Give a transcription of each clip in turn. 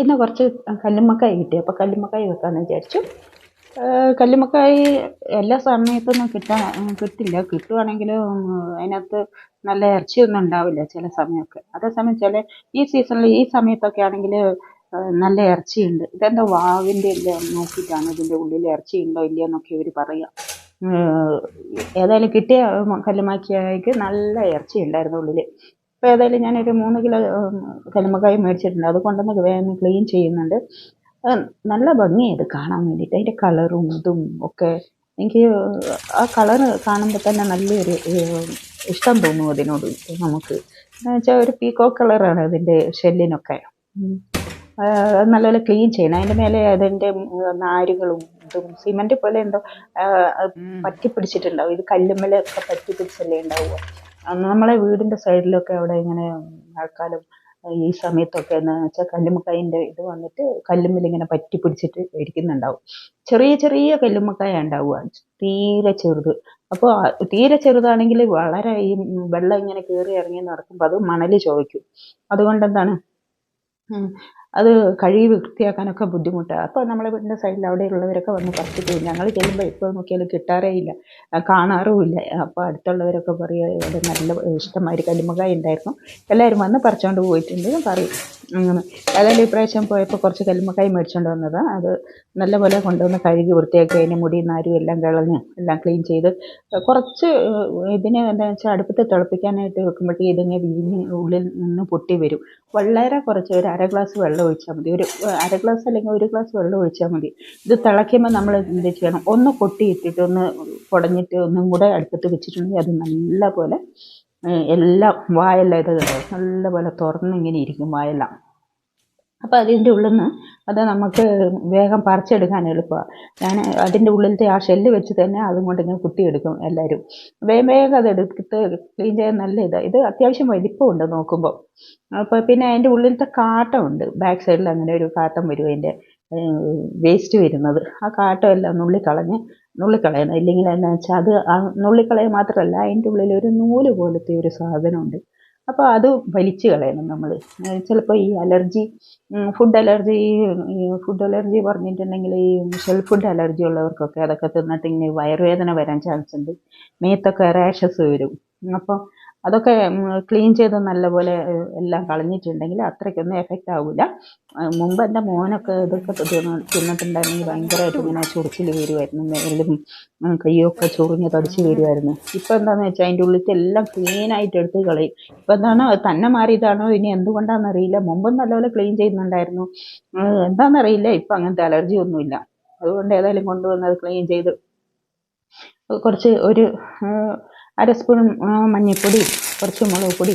ഇന്ന് കുറച്ച് കല്ലുമ്മക്കായ് കിട്ടി. അപ്പോൾ കല്ലുമ്മക്കായ് വെക്കാമെന്ന് വിചാരിച്ചു. കല്ലുമ്മക്കായ് എല്ലാ സമയത്തൊന്നും കിട്ടാൻ കിട്ടില്ല. കിട്ടുവാണെങ്കിൽ അതിനകത്ത് നല്ല ഇറച്ചിയൊന്നും ഉണ്ടാവില്ല ചില സമയമൊക്കെ. അതേസമയം ചില ഈ സീസണിൽ ഈ സമയത്തൊക്കെ ആണെങ്കിൽ നല്ല ഇറച്ചിയുണ്ട്. ഇതെന്താ വാവിന്റെ എല്ലാം നോക്കിയിട്ടാണ് ഇതിന്റെ ഉള്ളിൽ ഇറച്ചി ഉണ്ടോ ഇല്ലയോ എന്നൊക്കെ ഇവർ പറയാം. ഏതായാലും കിട്ടിയ കല്ലുമ്മക്കായ്ക്ക് നല്ല ഇറച്ചി ഉണ്ടായിരുന്നു ഉള്ളിൽ അപ്പോൾ ഏതായാലും ഞാനൊരു മൂന്ന് കിലോ കല്ലുമ്മക്കായ് മേടിച്ചിട്ടുണ്ട്. അത് കൊണ്ടുവന്ന് വേഗം ക്ലീൻ ചെയ്യുന്നുണ്ട്. നല്ല ഭംഗിയായത് കാണാൻ വേണ്ടിയിട്ട്. അതിന്റെ കളറും ഇതും ഒക്കെ എനിക്ക് ആ കളർ കാണുമ്പോൾ തന്നെ നല്ലൊരു ഇഷ്ടം തോന്നും അതിനോട് നമുക്ക്. എന്ന് വെച്ചാൽ ഒരു പീക്കോ കളറാണ് അതിന്റെ ഷെല്ലിനൊക്കെ നല്ലപോലെ ക്ലീൻ ചെയ്യണം. അതിന്റെ മേലെ അതിന്റെ നാരുകളും ഇതും സിമന്റ് പോലെ എന്തോ പറ്റി പിടിച്ചിട്ടുണ്ടാവും ഇത് കല്ലുമ്മലൊക്കെ പറ്റി പിടിച്ചല്ലേ ഉണ്ടാവുക. നമ്മളെ വീടിന്റെ സൈഡിലൊക്കെ അവിടെ ഇങ്ങനെ മഴക്കാലം ഈ സമയത്തൊക്കെ എന്ന് വെച്ചാൽ കല്ലുമ്മക്കായിന്റെ ഇത് വന്നിട്ട് കല്ലുമ്മൽ ഇങ്ങനെ പറ്റി പിടിച്ചിട്ട് ഇരിക്കുന്നുണ്ടാവും ചെറിയ ചെറിയ കല്ലുമ്മക്കായ ഉണ്ടാവുക. തീരെ ചെറുത്. അപ്പോൾ തീരെ ചെറുതാണെങ്കിൽ വളരെ ഈ വെള്ളം ഇങ്ങനെ കയറി ഇറങ്ങി നടക്കുമ്പോൾ അത് മണൽ ചോദിക്കും അതുകൊണ്ട് എന്താണ്? അത് കഴുകി വൃത്തിയാക്കാനൊക്കെ ബുദ്ധിമുട്ടാണ് അപ്പോൾ നമ്മളെ വീടിന്റെ സൈഡിൽ അവിടെയുള്ളവരൊക്കെ വന്ന് പറിച്ചിട്ട് പോകും ഞങ്ങൾ ചെല്ലുമ്പോൾ എപ്പോൾ നോക്കിയാലും കിട്ടാറേ ഇല്ല. കാണാറുമില്ല അപ്പോൾ അടുത്തുള്ളവരൊക്കെ പറയും ഇവിടെ നല്ല ഇഷ്ടമായി കല്ലുമ്മക്കായ ഉണ്ടായിരുന്നു എല്ലാവരും വന്ന് പറിച്ചുകൊണ്ട് പോയിട്ടുണ്ട്. പറയും അങ്ങനെ. ഏതായാലും ഇപ്രാവശ്യം പോയപ്പോൾ കുറച്ച് കല്ലുമ്മക്കായ മേടിച്ചുകൊണ്ട് വന്നതാണ് അത് നല്ലപോലെ കൊണ്ടുവന്ന് കഴുകി വൃത്തിയാക്കി അതിന് മുടി നാരും എല്ലാം കളഞ്ഞ് എല്ലാം ക്ലീൻ ചെയ്ത് കുറച്ച് ഇതിനെ എന്താണെന്ന് വെച്ചാൽ അടുപ്പത്ത് തിളപ്പിക്കാനായിട്ട് വെക്കുമ്പോഴത്തേക്ക് ഇതിങ്ങനെ വിരിഞ്ഞ് ഉള്ളിൽ നിന്ന് പൊട്ടി വരും. വളരെ കുറച്ച് ഒരു അര ഗ്ലാസ് വെള്ളം ഒഴിച്ചാൽ മതി. ഒരു അര ഗ്ലാസ് അല്ലെങ്കിൽ ഒരു ഗ്ലാസ് വെള്ളം ഒഴിച്ചാൽ മതി. ഇത് തിളയ്ക്കുമ്പോൾ നമ്മൾ എന്ത് ചെയ്യണം? ഒന്ന് കൊട്ടിയിട്ടിട്ട് ഒന്ന് കുടഞ്ഞിട്ട് ഒന്നും കൂടെ അടുപ്പത്ത് വെച്ചിട്ടുണ്ടെങ്കിൽ അത് നല്ല പോലെ എല്ലാം വായെല്ലാം ഇത് നല്ല പോലെ തുറന്നിങ്ങനെ ഇരിക്കും വായെല്ലാം. അപ്പോൾ അതിന്റെ ഉള്ളിൽ നിന്ന് അത് നമുക്ക് വേഗം പറിച്ചെടുക്കാൻ എളുപ്പമാണ് ഞാൻ അതിന്റെ ഉള്ളിലത്തെ ആ ഷെല്ല് വെച്ച് തന്നെ അതും കൊണ്ട് ഇങ്ങനെ കുത്തിയെടുക്കും എല്ലാവരും വേഗം വേഗം അത് എടുത്തിട്ട് ക്ലീൻ ചെയ്യാൻ നല്ല ഇതാണ് ഇത് അത്യാവശ്യം വലിപ്പമുണ്ട് നോക്കുമ്പോൾ അപ്പോൾ പിന്നെ അതിന്റെ ഉള്ളിലത്തെ കാട്ടമുണ്ട് ബാക്ക് സൈഡിൽ അങ്ങനെ ഒരു കാട്ടം വരും അതിന്റെ വേസ്റ്റ് വരുന്നത്. ആ കാട്ടം എല്ലാം നുള്ളിക്കളഞ്ഞ് നുള്ളിക്കളയണം. ഇല്ലെങ്കിൽ എന്താ വെച്ചാൽ അത് നുള്ളിക്കളയ മാത്രമല്ല അതിന്റെ ഉള്ളിൽ ഒരു നൂൽ പോലത്തെ ഒരു സാധനമുണ്ട്. അപ്പോൾ അത് വലിച്ചു കളയണം നമ്മൾ ചിലപ്പോൾ ഈ allergy food allergy food allergy പറഞ്ഞിട്ടുണ്ടെങ്കിൽ ഈ ഷെൽ ഫുഡ് അലർജി ഉള്ളവർക്കൊക്കെ അതൊക്കെ തിന്നിട്ട് ഇങ്ങനെ വയറുവേദന വരാൻ ചാൻസ് ഉണ്ട്. മേത്തൊക്കെ റാഷസ് വരും. അപ്പോൾ അതൊക്കെ ക്ലീൻ ചെയ്ത് നല്ലപോലെ എല്ലാം കളഞ്ഞിട്ടുണ്ടെങ്കിൽ അത്രയ്ക്കൊന്നും എഫക്റ്റ് ആവില്ല മുമ്പ് എന്റെ മോനൊക്കെ ഇതൊക്കെ തിന്നിട്ടുണ്ടായിരുന്നെങ്കിൽ ഭയങ്കരമായിട്ട് ഇങ്ങനെ ചൊറിച്ചിൽ വരുമായിരുന്നു മേലും കയ്യൊക്കെ ചൊറിഞ്ഞ് തടിച്ച് വരുമായിരുന്നു ഇപ്പം എന്താണെന്ന് വെച്ചാൽ അതിന്റെ ഉള്ളിലത്തെ എല്ലാം ക്ലീനായിട്ട് എടുത്ത് കളയും. ഇപ്പം എന്താണോ തന്നെ മാറിയതാണോ ഇനി എന്തുകൊണ്ടാണെന്നറിയില്ല മുമ്പും നല്ലപോലെ ക്ലീൻ ചെയ്യുന്നുണ്ടായിരുന്നു. എന്താണെന്നറിയില്ല ഇപ്പം അങ്ങനത്തെ അലർജി ഒന്നുമില്ല. അതുകൊണ്ട് ഏതായാലും കൊണ്ടുവന്നത് ക്ലീൻ ചെയ്ത് കുറച്ച് ഒരു അര സ്പൂൺ മഞ്ഞൾപ്പൊടി കുറച്ച് മുളക് പൊടി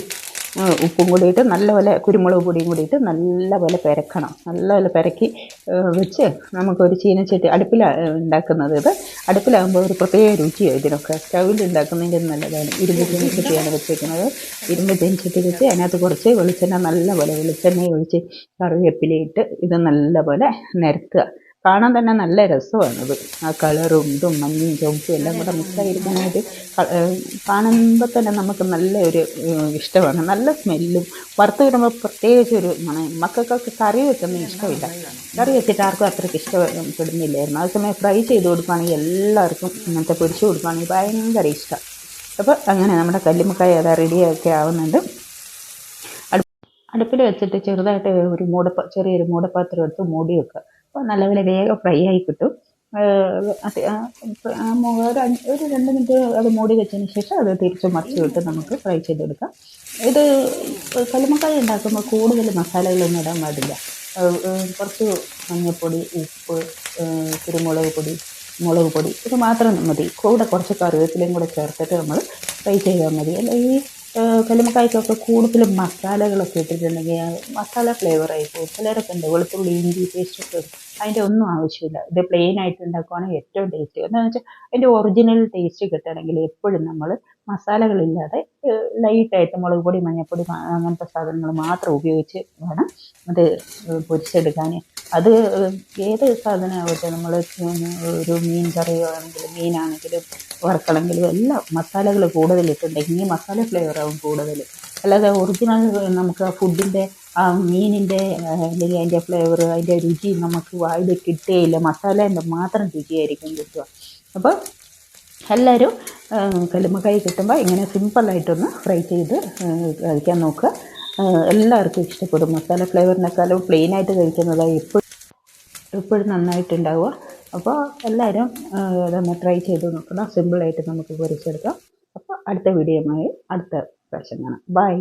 ഉപ്പും കൂടിയിട്ട് നല്ലപോലെ കുരുമുളക് പൊടിയും കൂടിയിട്ട് നല്ലപോലെ പെരക്കണം. നല്ലപോലെ പെരക്കി വെച്ച് നമുക്കൊരു ചീനച്ചട്ടി അടുപ്പിലാണ് ഉണ്ടാക്കുന്നത് ഇത്. അടുപ്പിലാകുമ്പോൾ ഒരു പ്രത്യേക രുചിയാണ് ഇതിനൊക്കെ. സ്റ്റൗവിൽ ഉണ്ടാക്കുന്നതിന്റെ നല്ലതാണ്. ഇരുമ്പ് ചീനച്ചട്ടിയാണ് വെച്ചേക്കുന്നത്. ഇരുമ്പ് ചീനച്ചട്ടി വെച്ച് അതിനകത്ത് കുറച്ച് വെളിച്ചെണ്ണ നല്ലപോലെ വെളിച്ചെണ്ണ ഒഴിച്ച് കറിവേപ്പിലയിട്ട് ഇത് നല്ലപോലെ നിരത്തുക. കാണാൻ തന്നെ നല്ല രസമാണത്. ആ കളറും ഇതും മഞ്ഞയും ചുവപ്പും എല്ലാം കൂടെ മിക്സായിരിക്കാനായിട്ട് കാണുമ്പോൾ തന്നെ നമുക്ക് നല്ല ഒരു ഇഷ്ടമാണ്. നല്ല സ്മെല്ലും വറുത്ത് വിടുമ്പോൾ പ്രത്യേകിച്ച് ഒരു മക്കൾക്കൊക്കെ കറി വെക്കുന്ന ഇഷ്ടമില്ല. കറി വെച്ചിട്ട് ആർക്കും അത്രയ്ക്ക് ഇഷ്ടപ്പെടുന്നില്ലായിരുന്നു. അതേസമയം ഫ്രൈ ചെയ്ത് കൊടുക്കുകയാണെങ്കിൽ എല്ലാവർക്കും ഇങ്ങനത്തെ പൊരിച്ച് കൊടുക്കുകയാണെങ്കിൽ ഭയങ്കര ഇഷ്ടം. അപ്പോൾ അങ്ങനെ നമ്മുടെ കല്ലുമ്മക്കായ അതാ റെഡിയൊക്കെ ആവുന്നുണ്ട്. അടുപ്പിൽ വെച്ചിട്ട് ചെറുതായിട്ട് ഒരു മൂടപ്പ ചെറിയൊരു മൂടപ്പാത്രം എടുത്ത് മൂടി വെക്കുക. അപ്പോൾ നല്ലപോലെ വേഗം ഫ്രൈ ആയി കിട്ടും. ഒരു രണ്ട് മിനിറ്റ് അത് മൂടി വെച്ചതിന് ശേഷം അത് തിരിച്ച് മറിച്ച് വിട്ട് നമുക്ക് ഫ്രൈ ചെയ്തെടുക്കാം. ഇത് കല്ലുമക്കായ ഉണ്ടാക്കുമ്പോൾ കൂടുതൽ മസാലകളൊന്നും ഇടാൻ പാടില്ല. കുറച്ച് മഞ്ഞൾപ്പൊടി ഉപ്പ് കുരുമുളക് പൊടി മുളക് പൊടി ഇത് മാത്രം മതി. കൂടെ കുറച്ച് കറിവേപ്പിലയും കൂടെ ചേർത്തിട്ട് നമ്മൾ ഫ്രൈ ചെയ്താൽ മതി. അല്ല ഈ കല്ലുമ്മക്കായ്ക്കൊക്കെ കൂടുതൽ മസാലകളൊക്കെ ഇട്ടിട്ടുണ്ടെങ്കിൽ മസാല ഫ്ലേവർ പോകും ചിലരൊക്കെ ഉണ്ട് വെളുത്തുള്ളി ഇഞ്ചി പേസ്റ്റൊക്കെ ഇടും. അതിന്റെ ഒന്നും ആവശ്യമില്ല. ഇത് പ്ലെയിൻ ആയിട്ട് ഉണ്ടാക്കുവാണെങ്കിൽ ഏറ്റവും ടേസ്റ്റ് എന്താണെന്ന് വെച്ചാൽ അതിന്റെ ഒറിജിനൽ ടേസ്റ്റ് കിട്ടണമെങ്കിൽ എപ്പോഴും നമ്മൾ മസാലകളില്ലാതെ ലൈറ്റായിട്ട് മുളക് പൊടി മഞ്ഞൾപ്പൊടി അങ്ങനത്തെ സാധനങ്ങൾ മാത്രം ഉപയോഗിച്ച് വേണം അത് പൊരിച്ചെടുക്കാൻ അത് ഏത് സാധനമാവട്ടെ നമ്മൾ ഒരു മീൻ കറിയോ ആണെങ്കിലും മീനാണെങ്കിലും വറുക്കണമെങ്കിലും എല്ലാം മസാലകൾ കൂടുതലിട്ടുണ്ടെങ്കിൽ ഈ മസാല ഫ്ലേവറാവും കൂടുതൽ. അല്ലാതെ ഒറിജിനൽ നമുക്ക് ആ ഫുഡിന്റെ ആ മീനിന്റെ അല്ലെങ്കിൽ അതിന്റെ ഫ്ലേവർ അതിന്റെ രുചി നമുക്ക് വായിൽ കിട്ടുകയില്ല മസാലേന്റെ മാത്രം രുചിയായിരിക്കും കിട്ടുക. അപ്പോൾ എല്ലാവരും കല്ലുമ്മക്കായി കിട്ടുമ്പോൾ ഇങ്ങനെ സിമ്പിളായിട്ടൊന്ന് ഫ്രൈ ചെയ്ത് കഴിക്കാൻ നോക്കുക. എല്ലാവർക്കും ഇഷ്ടപ്പെടും. മസാല ഫ്ലേവറിനേക്കാളും പ്ലെയിനായിട്ട് കഴിക്കുന്നതാണ് എപ്പോഴും എപ്പോഴും നന്നായിട്ടുണ്ടാവുക. അപ്പോൾ എല്ലാവരും അതൊന്ന് ട്രൈ ചെയ്ത് നോക്കണം. സിമ്പിളായിട്ട് നമുക്ക് പൊരിച്ചെടുക്കാം. അടുത്ത വീഡിയോയുമായി അടുത്ത പ്രാവശ്യം കാണാം ബൈ